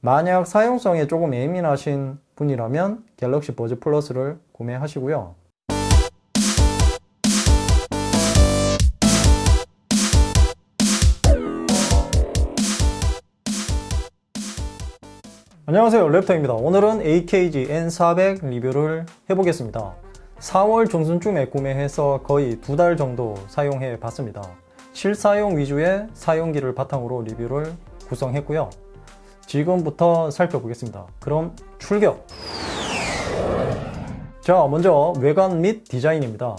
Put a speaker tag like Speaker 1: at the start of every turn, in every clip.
Speaker 1: 만약 사용성에 조금 예민하신 분이라면 갤럭시 버즈 플러스를 구매하시고요. 안녕하세요. 랩터입니다. 오늘은 AKG N400 리뷰를 해보겠습니다. 4월 중순쯤에 구매해서 거의 두 달 정도 사용해 봤습니다. 실사용 위주의 사용기를 바탕으로 리뷰를 구성했고요 지금부터 살펴보겠습니다 그럼 출격 자 먼저 외관 및 디자인입니다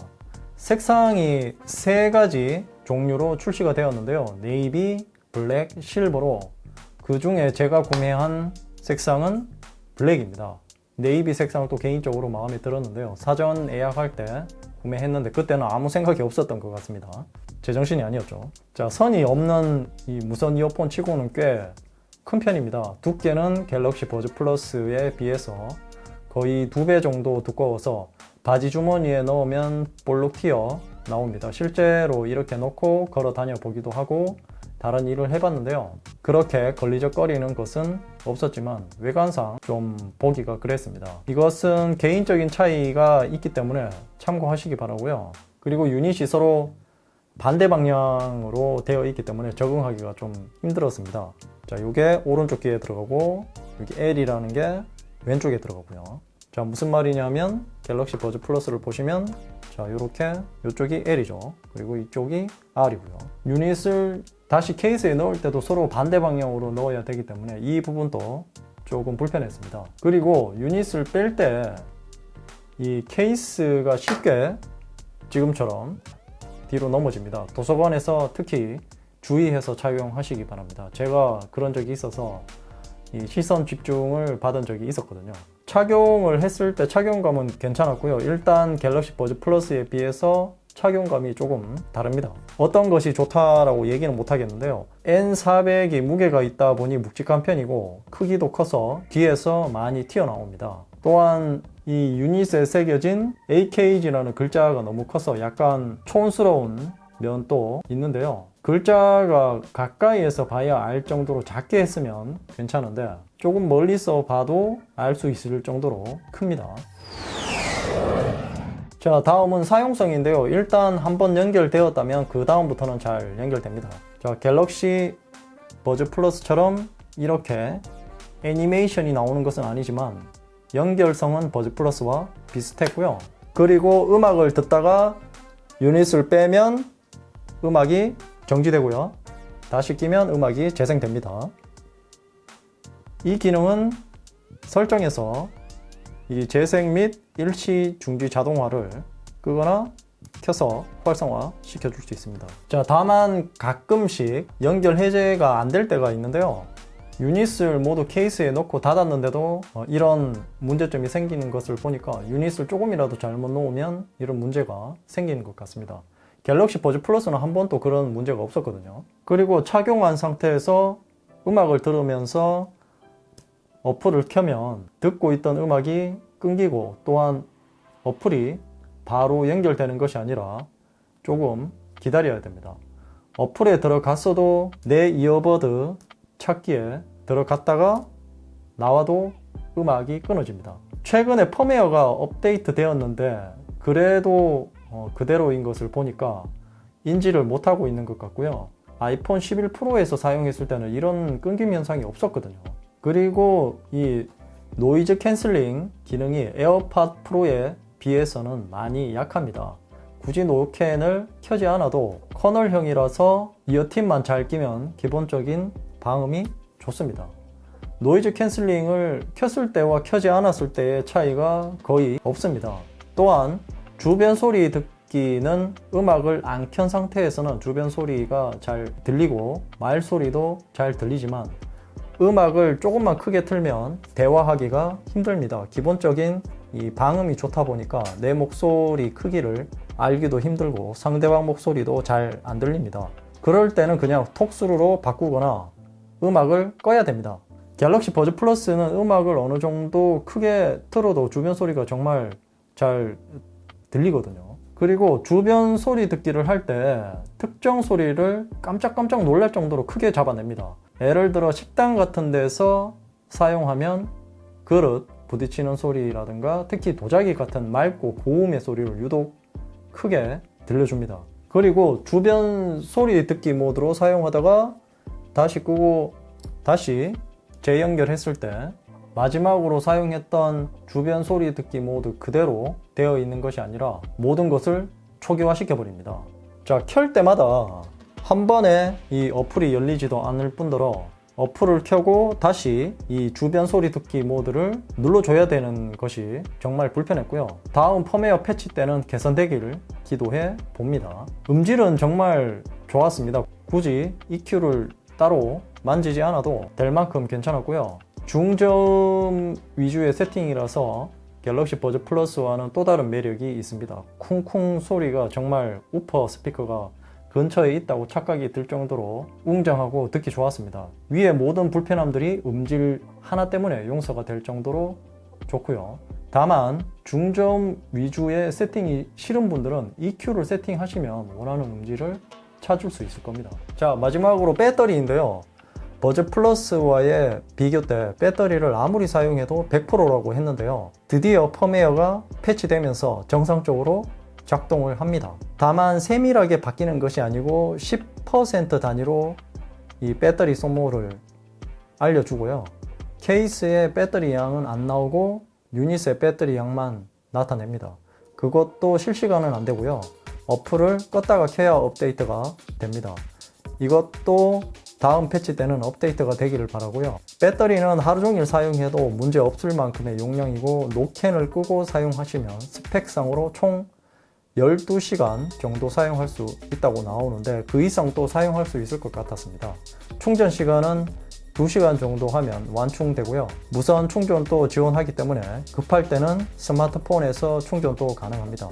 Speaker 1: 색상이 세 가지 종류로 출시가 되었는데요 네이비, 블랙, 실버로 그 중에 제가 구매한 색상은 블랙입니다. 네이비 색상을 또 개인적으로 마음에 들었는데요. 사전 예약할 때 구매했는데 그때는 아무 생각이 없었던 것 같습니다. 제정신이 아니었죠. 자, 선이 없는 이 무선 이어폰 치고는 꽤 큰 편입니다. 두께는 갤럭시 버즈 플러스에 비해서 거의 두 배 정도 두꺼워서 바지 주머니에 넣으면 볼록 튀어 나옵니다. 실제로 이렇게 넣고 걸어 다녀 보기도 하고 다른 일을 해봤는데요. 그렇게 걸리적거리는 것은 없었지만 외관상 좀 보기가 그랬습니다. 이것은 개인적인 차이가 있기 때문에 참고하시기 바라고요. 그리고 유닛이 서로 반대 방향으로 되어 있기 때문에 적응하기가 좀 힘들었습니다. 자, 이게 오른쪽 귀에 들어가고 여기 L이라는 게 왼쪽에 들어가고요. 자, 무슨 말이냐면 갤럭시 버즈 플러스를 보시면 자, 이렇게 이쪽이 L이죠. 그리고 이쪽이 R이고요. 유닛을 다시 케이스에 넣을 때도 서로 반대 방향으로 넣어야 되기 때문에 이 부분도 조금 불편했습니다. 그리고 유닛을 뺄 때 이 케이스가 쉽게 지금처럼 뒤로 넘어집니다. 도서관에서 특히 주의해서 착용하시기 바랍니다. 제가 그런 적이 있어서 이 시선 집중을 받은 적이 있었거든요. 착용을 했을 때 착용감은 괜찮았고요. 일단 갤럭시 버즈 플러스에 비해서 착용감이 조금 다릅니다. 어떤 것이 좋다라고 얘기는 못 하겠는데요. N400이 무게가 있다 보니 묵직한 편이고 크기도 커서 뒤에서 많이 튀어나옵니다. 또한 이 유닛에 새겨진 AKG라는 글자가 너무 커서 약간 촌스러운 면도 있는데요. 글자가 가까이에서 봐야 알 정도로 작게 했으면 괜찮은데 조금 멀리서 봐도 알 수 있을 정도로 큽니다. 자, 다음은 사용성인데요. 일단 한번 연결되었다면 그 다음부터는 잘 연결됩니다. 자, 갤럭시 버즈 플러스처럼 이렇게 애니메이션이 나오는 것은 아니지만 연결성은 버즈 플러스와 비슷했고요. 그리고 음악을 듣다가 유닛을 빼면 음악이 정지되고요. 다시 끼면 음악이 재생됩니다. 이 기능은 설정에서 이 재생 및 일시 중지 자동화를 끄거나 켜서 활성화 시켜줄 수 있습니다. 자, 다만 가끔씩 연결 해제가 안 될 때가 있는데요. 유닛을 모두 케이스에 넣고 닫았는데도 어, 이런 문제점이 생기는 것을 보니까 유닛을 조금이라도 잘못 놓으면 이런 문제가 생기는 것 같습니다. 갤럭시 버즈 플러스는 한 번도 그런 문제가 없었거든요. 그리고 착용한 상태에서 음악을 들으면서 어플을 켜면 듣고 있던 음악이 끊기고 또한 어플이 바로 연결되는 것이 아니라 조금 기다려야 됩니다. 어플에 들어갔어도 내 이어버드 찾기에 들어갔다가 나와도 음악이 끊어집니다. 최근에 펌웨어가 업데이트 되었는데 그래도 어, 그대로인 것을 보니까 인지를 못하고 있는 것 같고요. 아이폰 11 프로에서 사용했을 때는 이런 끊김 현상이 없었거든요. 그리고 이 노이즈 캔슬링 기능이 에어팟 프로에 비해서는 많이 약합니다. 굳이 노캔을 켜지 않아도 커널형이라서 이어팁만 잘 끼면 기본적인 방음이 좋습니다. 노이즈 캔슬링을 켰을 때와 켜지 않았을 때의 차이가 거의 없습니다. 또한 주변 소리 듣기는 음악을 안 켠 상태에서는 주변 소리가 잘 들리고 말 소리도 잘 들리지만 음악을 조금만 크게 틀면 대화하기가 힘듭니다. 기본적인 이 방음이 좋다 보니까 내 목소리 크기를 알기도 힘들고 상대방 목소리도 잘 안 들립니다. 그럴 때는 그냥 톡스루로 바꾸거나 음악을 꺼야 됩니다. 갤럭시 버즈 플러스는 음악을 어느 정도 크게 틀어도 주변 소리가 정말 잘 들리거든요. 그리고 주변 소리 듣기를 할 때 특정 소리를 깜짝깜짝 놀랄 정도로 크게 잡아냅니다. 예를 들어 식당 같은 데서 사용하면 그릇 부딪히는 소리라든가 특히 도자기 같은 맑고 고음의 소리를 유독 크게 들려줍니다. 그리고 주변 소리 듣기 모드로 사용하다가 다시 끄고 다시 재연결했을 때 마지막으로 사용했던 주변 소리 듣기 모드 그대로 되어 있는 것이 아니라 모든 것을 초기화시켜 버립니다. 자, 켤 때마다 한 번에 이 어플이 열리지도 않을 뿐더러 어플을 켜고 다시 이 주변 소리 듣기 모드를 눌러줘야 되는 것이 정말 불편했고요. 다음 펌웨어 패치 때는 개선되기를 기도해 봅니다. 음질은 정말 좋았습니다. 굳이 EQ를 따로 만지지 않아도 될 만큼 괜찮았고요. 중저음 위주의 세팅이라서 갤럭시 버즈 플러스와는 또 다른 매력이 있습니다. 쿵쿵 소리가 정말 우퍼 스피커가 근처에 있다고 착각이 들 정도로 웅장하고 듣기 좋았습니다. 위의 모든 불편함들이 음질 하나 때문에 용서가 될 정도로 좋고요. 다만 중저음 위주의 세팅이 싫은 분들은 EQ를 세팅하시면 원하는 음질을 찾을 수 있을 겁니다. 자 마지막으로 배터리인데요. 버즈 플러스와의 비교 때 배터리를 아무리 사용해도 100%라고 했는데요. 드디어 펌웨어가 패치되면서 정상적으로 작동을 합니다. 다만 세밀하게 바뀌는 것이 아니고 10% 단위로 이 배터리 소모를 알려주고요. 케이스의 배터리 양은 안 나오고 유닛의 배터리 양만 나타냅니다. 그것도 실시간은 안 되고요. 어플을 껐다가 켜야 업데이트가 됩니다. 이것도 다음 패치 때는 업데이트가 되기를 바라고요. 배터리는 하루 종일 사용해도 문제 없을 만큼의 용량이고 노캔을 끄고 사용하시면 스펙상으로 총 12시간 정도 사용할 수 있다고 나오는데 그 이상 또 사용할 수 있을 것 같았습니다. 충전 시간은 2시간 정도 하면 완충되고요. 무선 충전도 지원하기 때문에 급할 때는 스마트폰에서 충전도 가능합니다.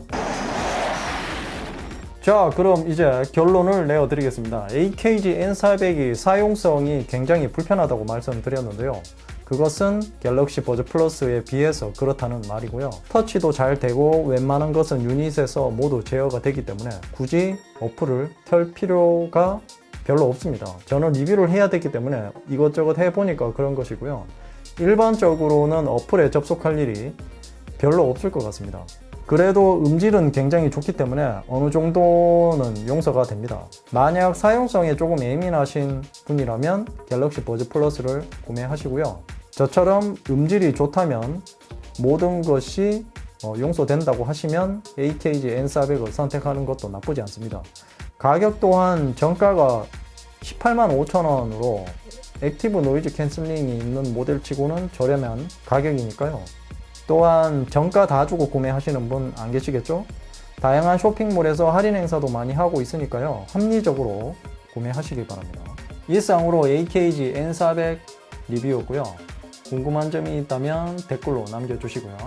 Speaker 1: 자, 그럼 이제 결론을 내어드리겠습니다. AKG N400이 사용성이 굉장히 불편하다고 말씀드렸는데요. 그것은 갤럭시 버즈 플러스에 비해서 그렇다는 말이고요. 터치도 잘 되고 웬만한 것은 유닛에서 모두 제어가 되기 때문에 굳이 어플을 켤 필요가 별로 없습니다. 저는 리뷰를 해야 되기 때문에 이것저것 해보니까 그런 것이고요. 일반적으로는 어플에 접속할 일이 별로 없을 것 같습니다. 그래도 음질은 굉장히 좋기 때문에 어느 정도는 용서가 됩니다. 만약 사용성에 조금 예민하신 분이라면 갤럭시 버즈 플러스를 구매하시고요. 저처럼 음질이 좋다면 모든 것이 어, 용서된다고 하시면 AKG N400을 선택하는 것도 나쁘지 않습니다. 가격 또한 정가가 18만 5천 원으로 액티브 노이즈 캔슬링이 있는 모델치고는 저렴한 가격이니까요. 또한 정가 다 주고 구매하시는 분 안 계시겠죠? 다양한 쇼핑몰에서 할인 행사도 많이 하고 있으니까요. 합리적으로 구매하시기 바랍니다. 이상으로 AKG N400 리뷰였고요. 궁금한 점이 있다면 댓글로 남겨주시고요.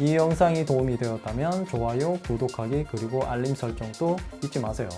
Speaker 1: 이 영상이 도움이 되었다면 좋아요, 구독하기, 그리고 알림 설정도 잊지 마세요.